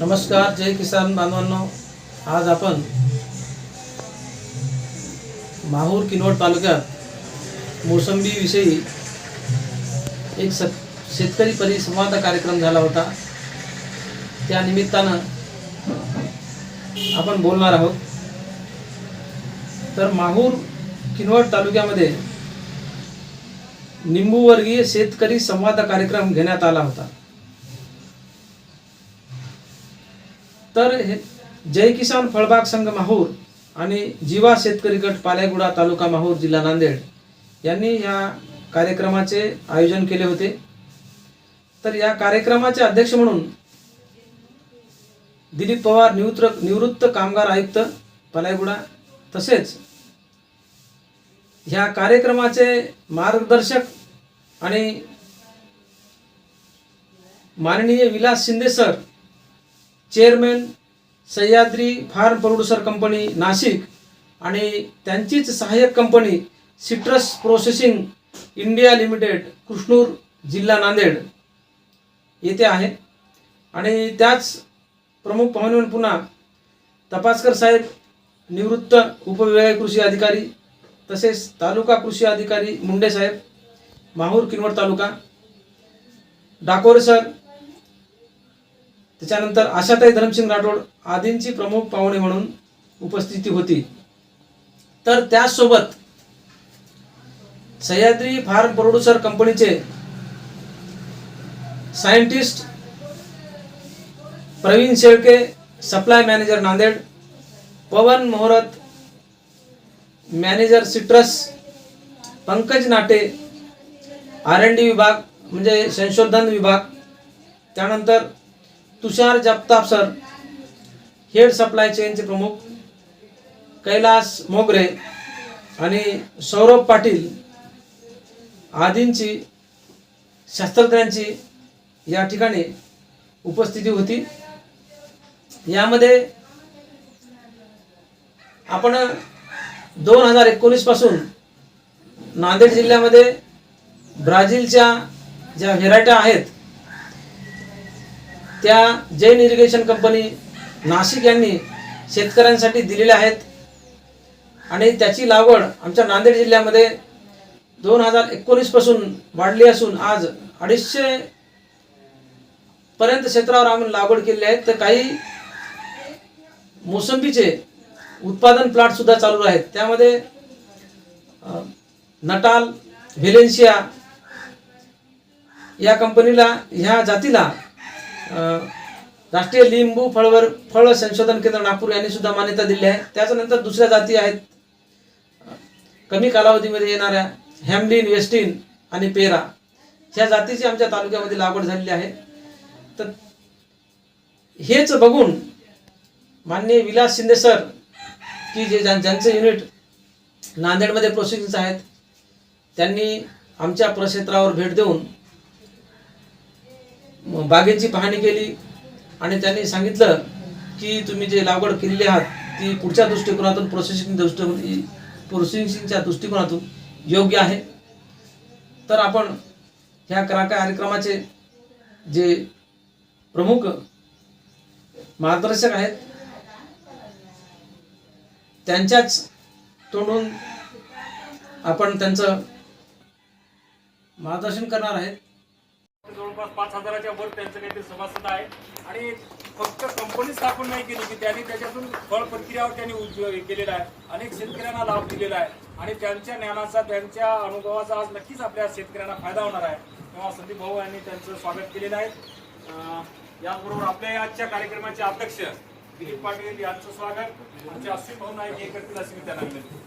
नमस्कार जय किसान बांधवांनो. आज आपण माहूर किनवट तालुक्यात मोसंबीविषयी एक स शेतकरी परिसंवाद कार्यक्रम झाला होता. त्या निमित्तानं आपण बोलणार आहोत. तर माहूर किनवट तालुक्यामध्ये निंबूवर्गीय शेतकरी संवाद कार्यक्रम घेण्यात आला होता. तर हे जय किसान फळबाग संघ माहूर आणि जीवा शेतकरी गट पालेगुडा तालुका माहूर जिल्हा नांदेड यांनी या कार्यक्रमाचे आयोजन केले होते. तर या कार्यक्रमाचे अध्यक्ष म्हणून दिलीप पवार निवृत्त निवृत्त कामगार आयुक्त पालायगुडा तसेच ह्या कार्यक्रमाचे मार्गदर्शक आणि माननीय Vilas Shinde sir chairman Sahyadri farm producer company Nashik आणि त्यांचीच सहाय्यक company citrus processing India limited Krishnur जिल्हा नांदेड येथे आहे. आणि त्याच प्रमुख पाहुणे म्हणून पुन्हा तपासकर साहेब निवृत्त उपविभागीय कृषी अधिकारी तसेच तालुका कृषी अधिकारी मुंडे साहेब माहूर किनवट तालुका डाकोरे सर त्याच्यानंतर आशाताई धरमसिंग राठोड आदींची प्रमुख पाहुणे म्हणून उपस्थिती होती. तर त्यासोबत सह्याद्री फार्म प्रोड्युसर कंपनीचे scientist Pravin Shelke supply manager Nanded Pawan Moharat manager citrus Pankaj नाटे आर एन डी विभाग म्हणजे संशोधन विभाग त्यानंतर Tushar Jagtap sir head supply चेनचे प्रमुख कैलास मोगरे आणि सौरभ पाटील आदींची शास्त्रज्ञांची या ठिकाणी उपस्थिती होती. यामध्ये आपण दोन हजार एकोणीसपासून नांदेड जिल्ह्यामध्ये ब्राझीलच्या ज्या व्हेरायट्या आहेत त्या जैन इरिगेशन कंपनी नाशिक यांनी शेतकऱ्यांसाठी दिलेल्या आहेत. आणि त्याची लागवड आमच्या नांदेड जिल्ह्यामध्ये दोन हजार एकोणीसपासून वाढली असून आज अडीचशे पर्यंत क्षेत्रावर आम्ही लागवड केलेली आहे. तर काही मोसंबीचे उत्पादन प्लॉटसुद्धा चालू आहेत. त्यामध्ये नटाल व्हेलेन्शिया या कंपनीला ह्या जातीला राष्ट्रीय लिंबू फळवर फळ संशोधन केंद्र नागपूर यांनी सुद्धा मान्यता दिली आहे. त्याच्यानंतर दुसऱ्या जाती आहेत. कमी कालावधीमध्ये येणाऱ्या हॅमलिन वेस्टिन आणि पेरा ह्या जातीची आमच्या तालुक्यामध्ये लागवड झालेली आहे. तर हेच बघून माननीय विलास शिंदे सर की जे ज्यां- ज्यांचं युनिट नांदेडमध्ये प्रोसेसिंगचं आहेत त्यांनी आमच्या प्रक्षेत्रावर भेट देऊन बागेची पाहणी केली आणि त्यांनी सांगितलं की तुम्ही जे लागवड केलेली आहात ती पुढच्या दृष्टिकोनातून प्रोसेसिंग दृष्टी प्रोसेसिंगच्या दृष्टिकोनातून योग्य आहे. तर आपण ह्या करा कार्यक्रमाचे जे प्रमुख मार्गदर्शक आहेत त्यांच्याच तोंडून आपण त्यांचं मार्गदर्शन करणार आहेत. जवळपास पाच हजाराच्या वर त्यांचं काहीतरी सभासद आहे. आणि फक्त कंपनी स्थापन नाही केली की त्यांनी त्याच्यातून फळ प्रक्रियावर त्यांनी उद्योग केलेला आहे. अनेक शेतकऱ्यांना लाभ दिलेला आहे. आणि त्यांच्या ज्ञानाचा त्यांच्या अनुभवाचा आज नक्कीच आपल्या शेतकऱ्यांना फायदा होणार आहे. तेव्हा संदीप भाऊ यांनी त्यांचं स्वागत केलेलं आहे. याचबरोबर आपल्या आजच्या कार्यक्रमाचे अध्यक्ष दिलीप पाटील यांचं स्वागत. आमचे अश्विन भाऊ नाईक हे करतील अशी मी त्यांना विनंती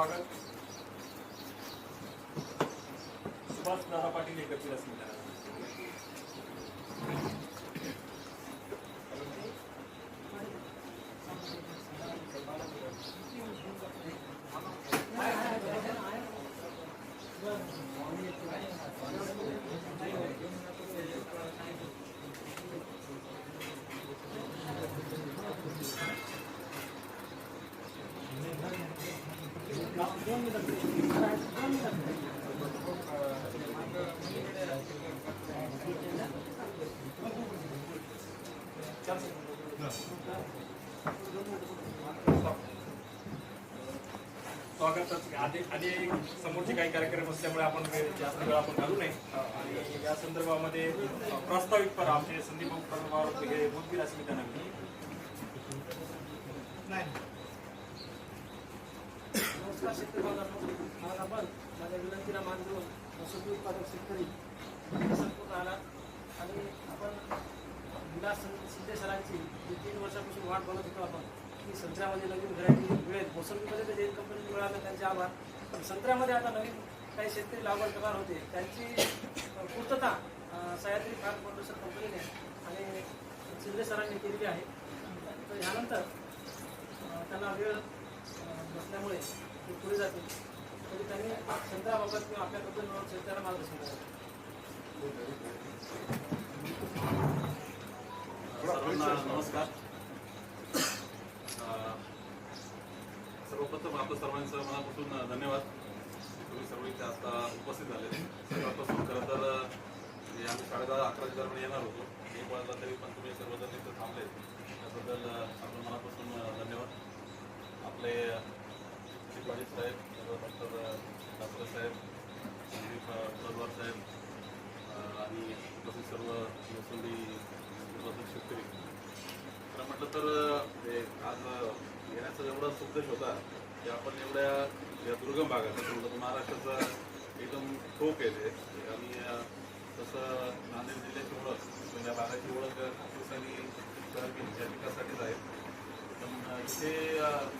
स्वागत सुभाष दादा पाटील एकत्रित असलेल्या Thank you. त्यांना स्वागत आधी आधी समोरचे काही कार्यक्रम असल्यामुळे आपण जास्त वेळ आपण घालू नये. आणि या संदर्भामध्ये प्रास्ताविक पर आमचे संदीप पवार हे बोलतील असे मी त्यांना. नमस्कार शेतकरी. आज आपण माझ्या विनंतीला मान देऊन शेतकरी संपूर्ण आला आणि आपण विलास शिंदे सरांची जी तीन वर्षापासून वाट बघत होतो आपण की संत्र्यामध्ये नवीन व्हरायटी मिळेल. मोसंबीमध्ये तर जैन कंपनी मिळालं त्यांचे आभार. पण संत्र्यामध्ये आता नवीन काही शेतकरी लागवड करणार होते. त्यांची पूर्तता सह्याद्री फार्म प्रोड्युसर कंपनीने आणि शिंदे सरांनी केलेली आहे. तर ह्यानंतर त्यांना वेळ अ, नसल्यामुळे ते पुढे जातील. तरी त्यांनी संत्र्याबाबत किंवा आपल्याबद्दल शेतकऱ्याला मार्गदर्शन करावं. सर्वांना नमस्कार. सर्वप्रथम आपलं सर्वांचं मनापासून धन्यवाद. तुम्ही सर्व इथे आता उपस्थित झाले सर्वांपासून खरं तर आम्ही साडेदहा अकराच्या दरम्यान येणार होतो. एक वाजता तरी पण तुम्ही सर्वजण इथं थांबले. त्याबद्दल आपलं मनापासून धन्यवाद. आपले शिवाजी साहेब डॉक्टर ठाकरे साहेब संदीप पडवार साहेब आणि उपस्थित सर्व मोसंबी उत्पादक शेतकरी. खरं म्हटलं तर हे आज येण्याचा एवढा उद्देश होता की आपण एवढ्या या दुर्गम भागात जसं महाराष्ट्राचा एकदम ठोक आहे ते. आणि तसं नांदेड जिल्ह्याची ओळख म्हणजे या भागाची ओळख कापूस आणि या पिकासाठीच आहे. पण इथे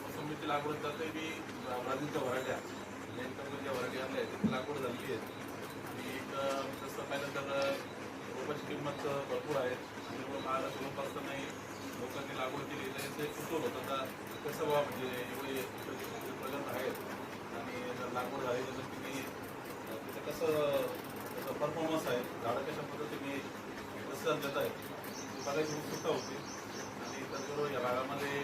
मोसंबीची लागवड जाते की ब्राझीलच्या वराट्या जैन कंपनीच्या वराट्या आणल्या आहेत तिथे लागवड झालेली आहे. आणि एक तसं पाहिलं तर अं, रोपाची किंमत भरपूर आहे. त्यामुळे महाराष्ट्र लोक नाही. लोकांनी लागवड केली तर एक कुतूहल होतं. आता कसं व्हा म्हणजे एवढे प्रगत आहेत आणि लागवड झाली तर तुम्ही त्याचं कसं त्याचा परफॉर्मन्स आहे झाडं कशा पद्धतीने कसं देत आहेत बघायची उत्सुकता होती आणि त्याचबरोबर या भागामध्ये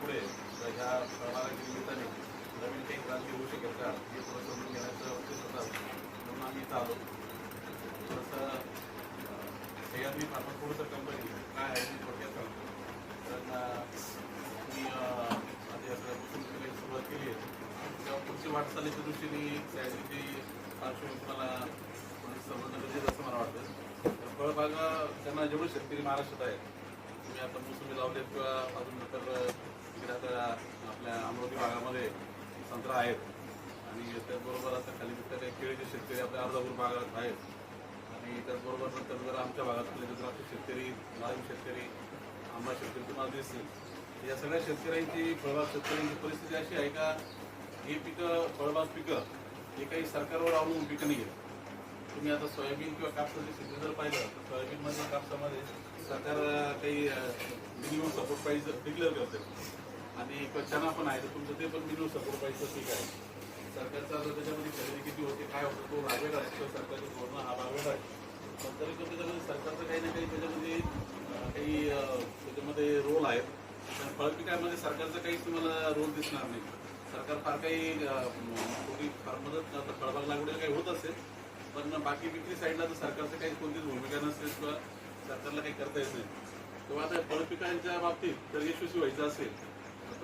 पुढे ह्या फळबागाच्या निमित्ताने नवीन काही क्रांती होऊ शकेल का? हे थोडं समजून घेण्याचा उद्देश होता. म्हणून आम्ही इथं आलो. थोडंसं सह्याद्री फार्मा थोडंसं कंपनी काय आहे मी थोडक्यात सांगतो. कारण मी आधी असं सुरुवात केली आहे. तेव्हा पुढची वाटचालीच्या दृष्टीने सह्याद्रीची पार्श्वभूमी मला थोडी समजणं गरजेचं असं मला वाटतं. तर फळबागा त्यांना जेवढे शेतकरी महाराष्ट्रात आहेत तुम्ही आता मोसंबी लावलेत किंवा अजून नंतर इकडे आता आपल्या अमरावती भागामध्ये संत्रा आहेत. आणि त्याचबरोबर आता खाली तिथं काही केळीचे शेतकरी आपल्या अर्धापूर भागात आहेत. आणि त्याचबरोबर नंतर जर आमच्या भागातले जर शेतकरी डाळिंब शेतकरी आंबा शेतकरी तुम्हाला दिसतील या सगळ्या शेतकऱ्यांची फळबाग शेतकऱ्यांची परिस्थिती अशी आहे का ही पिकं फळबाग पिकं हे काही सरकारवर अवलंबून पिकं नाही आहेत तुम्ही आता सोयाबीन किंवा कापसाची शेती जर पाहिलं तर सोयाबीनमध्ये कापसामध्ये सरकार काही मिनिमम सपोर्ट प्राईस डिक्लेअर करते. आणि एक चना पण आहे तर तुमचं ते पण मिनिमम सपोर्ट प्राईसचं पीक आहे. सरकारचा आता त्याच्यामध्ये खरेदी किती होते काय होतं तो भाग वेगळा आहे किंवा सरकारचं धोरण हा भाग आहे. पण तरी पण त्याच्यामध्ये सरकारचं काही ना काही त्याच्यामध्ये काही त्याच्यामध्ये रोल आहेत. पण फळपिकांमध्ये म्हणजे सरकारचा काही तुम्हाला रोल दिसणार नाही. सरकार फार काही अं, फार मदत आता फळबाग लागवडीला काही होत असेल पण बाकी विक्री साईडला तर सरकारचं काही कोणतीच भूमिका नसेल किंवा सरकारला काही करता येत नाही. किंवा आता फळपिकांच्या बाबतीत जर यशस्वी व्हायचं असेल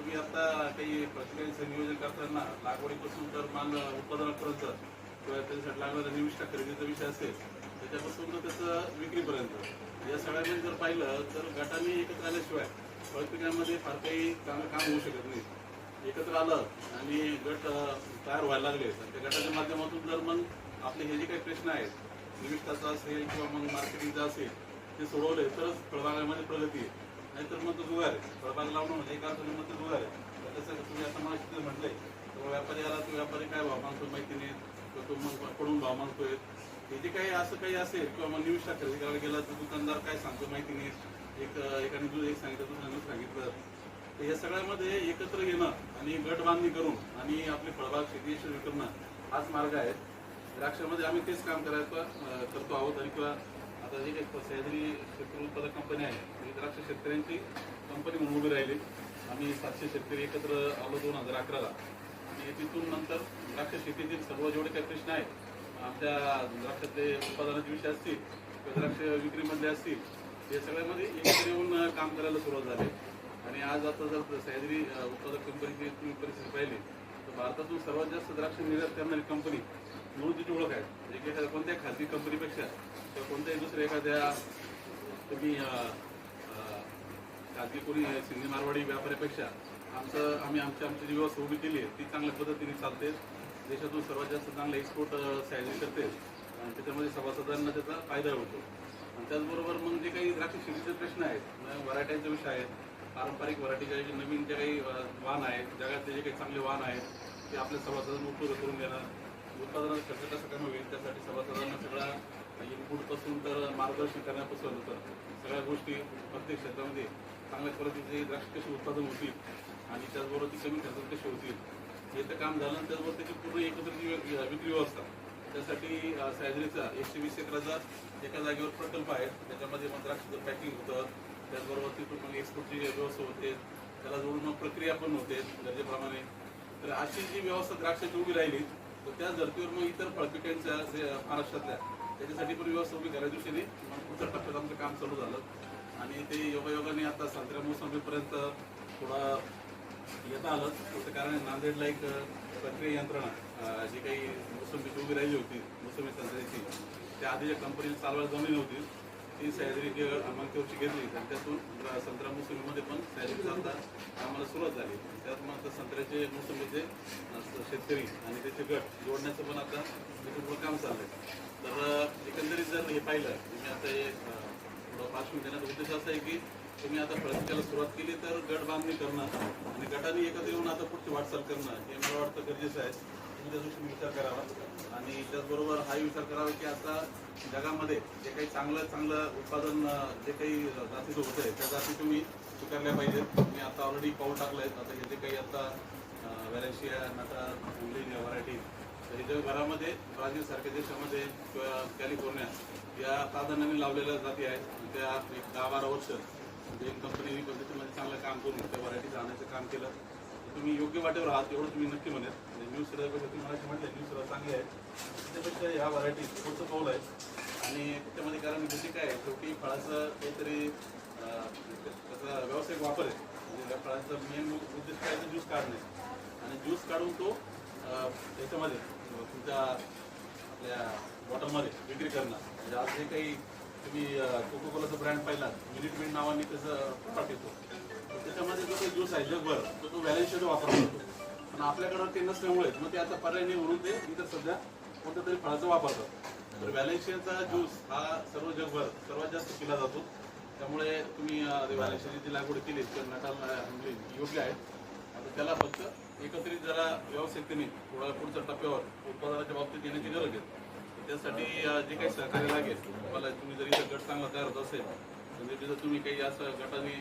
तुम्ही आता काही प्रक्रियांचं नियोजन करताना लागवडीपासून तर माल उत्पादनापर्यंत किंवा त्याच्यासाठी लागणारा निविष्ठा खरेदीचा विषय असेल त्याच्यापासून तर त्याचं विक्रीपर्यंत. या सगळ्यांनी जर पाहिलं तर गटाने एकत्र आल्याशिवाय फळपिकांमध्ये फार काही चांगलं काम होऊ शकत नाही. एकत्र आलं आणि गट तयार व्हायला लागले तर त्या गटाच्या माध्यमातून जर मग आपले हे जे काही प्रश्न आहेत निविष्ठाचा असेल किंवा मग मार्केटिंगचा असेल ते सोडवले तरच फळबागामध्ये प्रगती आहे नाहीतर मग तो जुगार आहे. फळबाग लावणं म्हणजे एका अर्थाने मग ते जुगार आहे. तसं तुम्ही आता मला तिथे म्हटलंय तर व्यापारी आला तो व्यापारी काय भाव मानतो माहिती नाही. तर तो मग पडून भाव मानतोय हे जे काही असं काही असेल किंवा मग न्यूज खरेदी करायला गेला तर दुकानदार काय सांगतो माहिती नाही. एक एकाने दूध एक सांगितलं दुसऱ्याने सांगितलं. तर या सगळ्यामध्ये एकत्र येणं आणि गट बांधणी करून आणि आपली फळबाग शेती करणं हाच मार्ग आहे. द्राक्षामध्ये आम्ही तेच काम करायचं करतो आहोत आणि किंवा आता जे काही सह्याद्री शेतकरी उत्पादक कंपनी आहे. ही द्राक्ष शेतकऱ्यांची कंपनी म्हणून उभी राहिली. आम्ही सातशे शेतकरी एकत्र आलो दोन हजार अकराला. आणि तिथून नंतर द्राक्ष शेतीतील सर्व जेवढे काही प्रश्न आहेत आमच्या द्राक्षातले उत्पादनाचे विषय असतील किंवा द्राक्ष विक्रीमधले असतील हे सगळ्यामध्ये एकत्र येऊन काम करायला सुरुवात झाली. आणि आज आता जर सह्याद्री उत्पादक कंपनीची तुम्ही परिस्थिती पाहिली तर भारतातून सर्वात जास्त द्राक्ष निर्यात करणारी कंपनी म्हणून तिची ओळख आहे. म्हणजे एखाद्या कोणत्याही खाजगी कंपनीपेक्षा किंवा कोणत्याही दुसऱ्या एखाद्या तुम्ही खाजगी कोणी सिंधी मारवाडी व्यापाऱ्यापेक्षा आमचं आम्ही आमची आमची जी व्यवस्था उभी केली आहे ती चांगल्या पद्धतीने चालते. देशातून सर्वात जास्त चांगलं एक्सपोर्ट सॅलरी करते. आणि त्याच्यामध्ये सभासदांना त्याचा फायदा होतो. आणि त्याचबरोबर मग जे काही द्राक्ष शेतीचे प्रश्न आहेत व्हरायट्यांचे विषय आहेत पारंपरिक व्हरायटीचे जे नवीन जे काही वाहन आहेत जगातले जे काही चांगले वाहन आहेत ते आपल्या सभासदांना उपलब्ध करून देणं उत्पादनाचा खर्च कसा कमी होईल? त्यासाठी सभासदांना सगळा इनपुटपासून तर मार्गदर्शन करण्यापासून तर सगळ्या गोष्टी प्रत्येक क्षेत्रामध्ये चांगल्या पद्धतीचे द्राक्ष कशी उत्पादन होतील आणि त्याचबरोबर ती कमी खर्चात कशी होतील हे तर काम झालं आणि त्याचबरोबर त्याची पूर्ण एकत्रित विक्री व्यवस्था त्यासाठी सॅजरीचा एकशे वीस एकराचा एका जागेवर प्रकल्प आहे. त्याच्यामध्ये मग द्राक्षाचं पॅकिंग होतं. त्याचबरोबर तिथून मग एक्सपोर्टची व्यवस्था होते. त्याला जोडून मग प्रक्रिया पण होते गरजेप्रमाणे. तर अशी जी व्यवस्था द्राक्षाची उभी राहिली तर त्या धर्तीवर मग इतर फळपिकांच्या महाराष्ट्रातल्या त्याच्यासाठी पण व्यवस्था उभी करायच्या दिवशीने मग पुढच्या टप्प्यात आमचं काम चालू झालं. आणि ते योगायोगाने आता संत्र्या मोसंबीपर्यंत थोडा येता आलं. त्याचं कारण नांदेडला एक प्रक्रिया यंत्रणा जी काही मोसंबीची उभी राहिली होती मोसंबी संत्र्याची त्या आधी ज्या कंपनीला चालवायला जमीन होती ती सह्याद्री मागच्यावरची घेतली. आणि त्यातून संत्रा मोसंबीमध्ये पण सॅलरी चालता आम्हाला सुरुवात झाली. त्यात मग संत्र्याचे मोसंबीचे शेतकरी आणि त्याचे गट जोडण्याचं पण आता त्याचं काम चाललंय. तर एकंदरीत जर हे पाहिलं मी आता हे थोडं पार्श्वभूमी देण्याचा उद्देश असा आहे की तुम्ही आता प्रत्येकाला सुरुवात केली तर गट बांधणी करणं आणि गटाने एकत्र येऊन आता पुढची वाटचाल करणं हे मला वाटतं गरजेचं आहे. तुम्ही त्या दृष्टीने विचार करावा. आणि त्याचबरोबर हाही विचार करावा की आता जगामध्ये जे काही चांगलं चांगलं उत्पादन जे काही जातीचं होत आहे त्या जाती तुम्ही स्वीकारल्या पाहिजेत. तुम्ही आता ऑलरेडी पाऊल टाकलं आहे आता हे जे काही आता व्हॅलेन्शिया नाटा व्हरायटी. तर हे घरामध्ये ब्राझील सारख्या देशामध्ये किंवा कॅलिफोर्निया या प्राधान्याने लावलेल्या जाती आहेत. त्या एक दहा बारा वर्ष म्हणजे एक कंपनी पद्धतीमध्ये चांगलं काम करून त्या व्हरायटीज आणायचं काम केलं. तुम्ही योग्य वाटेवर आहात एवढं तुम्ही नक्की म्हणेल म्हणजे न्यूज सिरियलपेक्षा तुम्ही मला म्हटलं न्यूज सिरियल चांगली आहे. त्याच्यापेक्षा ह्या व्हरायटी पुढचं पाऊल आहे. आणि त्याच्यामध्ये कारण म्हणजे काय आहे, शेवटी फळाचं काहीतरी त्याचा व्यावसायिक वापर आहे. म्हणजे त्या फळाचा मेन उद्देश काय तर ज्यूस काढणे आणि ज्यूस काढून तो त्याच्यामध्ये तुमच्या आपल्या बॉटलमध्ये विक्री करणार. म्हणजे आज जे काही तुम्ही कोको कोलाचा ब्रँड पाहिला मिनिट मिनिट नावाने त्याचं प्रॉडक्ट येतो. त्याच्यामध्ये जो काही ज्यूस आहे जगभर तो तो व्हॅलेन्शियाचा वापर करतो पण आपल्याकडं ते नसल्यामुळे मग ते आता पर्याय नाही म्हणून ते इतर सध्या कोणत्या तरी फळाचा वापरतात. तर व्हॅलेन्शियाचा ज्यूस हा सर्व जगभर सर्वात जास्त केला जातो. त्यामुळे तुम्ही व्हॅलेन्शियाची लागवड केली तर नटाला म्हणजे योग्य आहे. आता त्याला फक्त एकत्रित जरा व्यवसायिकतेने थोडा पुढच्या टप्प्यावर उत्पादनाच्या बाबतीत येण्याची गरज आहे. त्यासाठी जे काही सहकार्य लागेल तुम्हाला तुम्ही जर इथं गट चांगला तयार होत असेल म्हणजे तिथं तुम्ही काही असं गटाने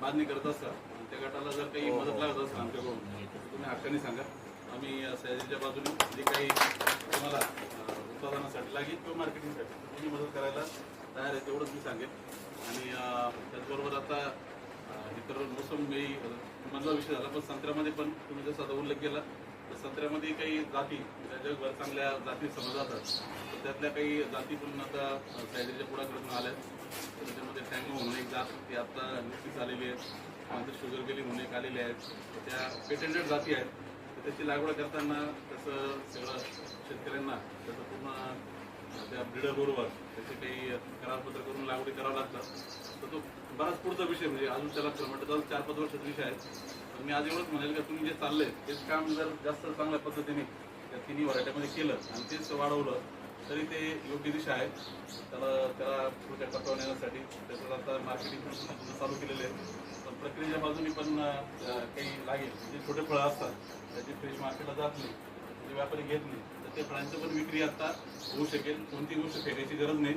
बांधणी करत असाल आणि त्या गटाला जर काही मदत लागत असेल आमच्याकडून तर तुम्ही हक्काने सांगा. आम्ही अं, सह्याद्रीच्या बाजूने जे काही तुम्हाला उत्पादनासाठी लागेल किंवा मार्केटिंगसाठी तुम्ही मदत करायला तयार आहे तेवढंच मी सांगेन. आणि त्याचबरोबर आता इतर मोसंबी अं, मधला विषय झाला पण संत्र्यामध्ये पण तुम्ही जसं आता उल्लेख केला तर संत्र्यामध्ये काही जाती ज्या जगभर चांगल्या जाती समजल्या जातात तर त्यातल्या काही जाती पण आता अं, पुढाकडून आल्या तर त्याच्यामध्ये टँगो म्हणून एक जात ती आता नुकतीच आलेली आहे. नंतर शुगर गेली म्हणून एक आलेली आहेत त्या पेटेंटेड जाती आहेत. तर त्याची लागवड करताना त्याचं सगळं शेतकऱ्यांना त्याचं पूर्ण त्या ब्रिडरबरोबर त्याचे काही करारपत्र करून लागवडी करावं लागतात तर तो बराच पुढचा विषय म्हणजे अजून त्याला म्हटलं तर चार पाच वर्षाचा विषय आहे. तर मी आज एवढंच म्हणेल का तुम्ही जे चाललंय तेच काम जर जास्त चांगल्या पद्धतीने त्या तिन्ही व्हरायटीमध्ये केलं आणि तेच वाढवलं तरी ते योग्य दिशा आहे. त्याला त्याला पुढच्या टप्प्यावर नेण्यासाठी त्याचं आता मार्केटिंग पण चालू केलेले आहे पण प्रक्रियेच्या बाजूने पण काही लागेल. जे छोटे फळं असतात त्याची फ्रेश मार्केटला जात नाही जे व्यापारी घेत नाही तर ते फळांचं पण विक्री आता होऊ शकेल. कोणती गोष्ट फेकायची गरज नाही.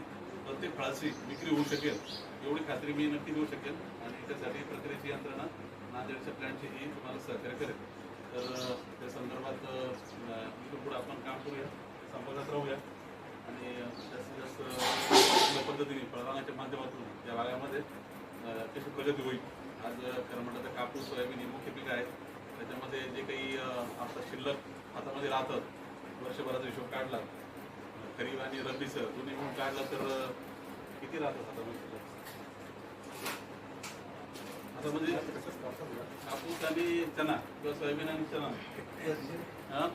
प्रत्येक फळाची विक्री होऊ शकेल एवढी खात्री मी नक्की देऊ शकेल. आणि त्यासाठी प्रक्रियेची यंत्रणा नांदेडच्या प्लॅनची ही तुम्हाला सहकार्य करेल. तर त्या संदर्भात इथून पुढे आपण काम करूया संपर्कात राहूया. आणि जास्तीत जास्त चांगल्या पद्धतीने फळबागाच्या माध्यमातून या भागामध्ये अं, कशी प्रगती होईल. आज खरं म्हटलं तर कापूस सोयाबीन ही मुख्य पिकं आहेत. त्याच्यामध्ये जे काही आता शिल्लक हातामध्ये राहतात वर्षभराचा हिशोब काढला खरीप आणि रब्बीचं दोन्ही मिळून काढला तर किती राहतात शिल्लक आता म्हणजे कापूस आणि चना किंवा सोयाबीन आणि चना हा?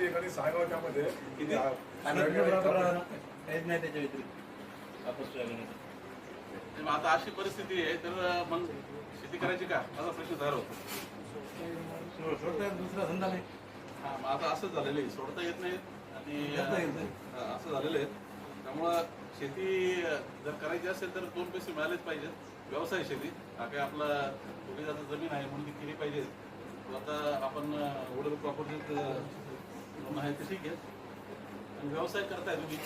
एखादी सांगावं त्यामध्ये किती? काहीच नाही त्याच्या व्यतिरिक्त. कापूस सोयाबीन तर मग आता अशी परिस्थिती आहे तर मग शेती करायची का? माझा प्रश्न तयार होतो. दुसरा धंदा नाही. हा, मग आता असंच झालेलं आहे. सोडता येत नाही आणि. हा, असं झालेलं आहे. त्यामुळं शेती जर करायची असेल तर दोन पैसे मिळालेच पाहिजेत व्यवसाय शेती. हा काही आपला थोडी जाता जमीन आहे म्हणून ती केली पाहिजे. तो आता आपण वडील प्रॉपर्टीत लोन आहे ते ठीक आहे. आणि व्यवसाय करताय तुम्ही.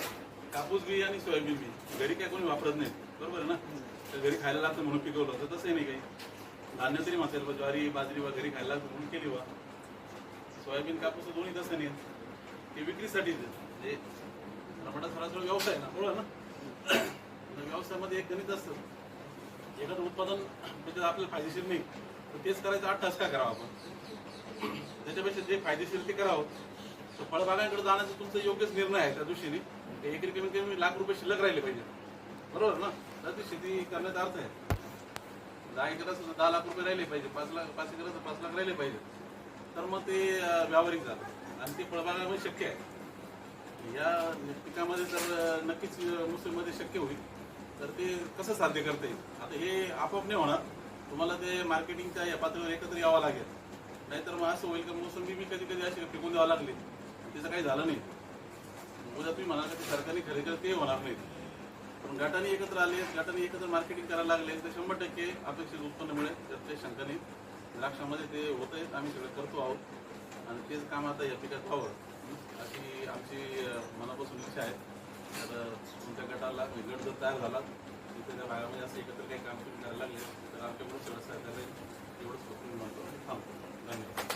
कापूस बी आणि सोयाबीन बी. घरी काय कोणी वापरत नाही. बरोबर आहे ना? तर घरी खायला लागतं म्हणून पिकवलं तर तसंही नाही काही. धान्य तरी बा, ज्वारी बाजरी वा घरी खायला लागतं म्हणून केली वा. सोयाबीन कापूस दोन्ही तसं नाही ते विक्रीसाठीच म्हणजे आहे. म्हणजे थोडा व्यवसाय ना बरोबर ना? व्यवसायामध्ये एक गणित असतं. एखादं उत्पादन म्हणजे आपल्याला फायदेशीर नाही. तर तेच करायचं आठ तास का करावं आपण? त्याच्यापेक्षा जे फायदेशीर ते करावं. तर फळबागांकडे जाण्याचा तुमचा योग्यच निर्णय आहे त्या दृष्टीने ते एकरी कमीत कमी लाख रुपये शिल्लक राहिले पाहिजे. बरोबर ना? तर ती शेती करण्याचा अर्थ आहे. दहा एकर दहा लाख रुपये राहिले पाहिजे. पाच लाख पाच एकर पाच लाख राहिले पाहिजे. तर मग ते व्यावहारिक झालं. आणि ते फळबागामध्ये शक्य आहे. या पिकामध्ये तर नक्कीच मुस्लिममध्ये शक्य होईल तर ते कसं साध्य करता येईल? आता हे आपोआप नाही होणार. तुम्हाला ते मार्केटिंगच्या या पातळीवर एकत्र यावं लागेल. नाहीतर मग असं होईल का मोसंबी मी कधी कधी अशी पिकून द्यावं लागली. त्याचं काही झालं नाही. उद्या तुम्ही म्हणाल का ते सरकारने खरेदी केलं ते होणार नाही. पण गटाने एकत्र आले गटाने एकत्र मार्केटिंग करायला लागले तर शंभर टक्के अपेक्षित उत्पन्न मिळेल त्यात काही शंका नाही. द्राक्षामध्ये ते होत आहेत आम्ही सगळं करतो आहोत. आणि तेच काम आता या पिकात व्हावं अशी आमची मनापासून इच्छा आहे. तर तुमच्या गटाला गट जर तयार झाला तिथे त्या भागामध्ये असं एकत्र काही काम तुम्ही करायला लागले तर आमच्याकडून सगळं सहकार्य एवढंच मी म्हणतो थांबतो. धन्यवाद.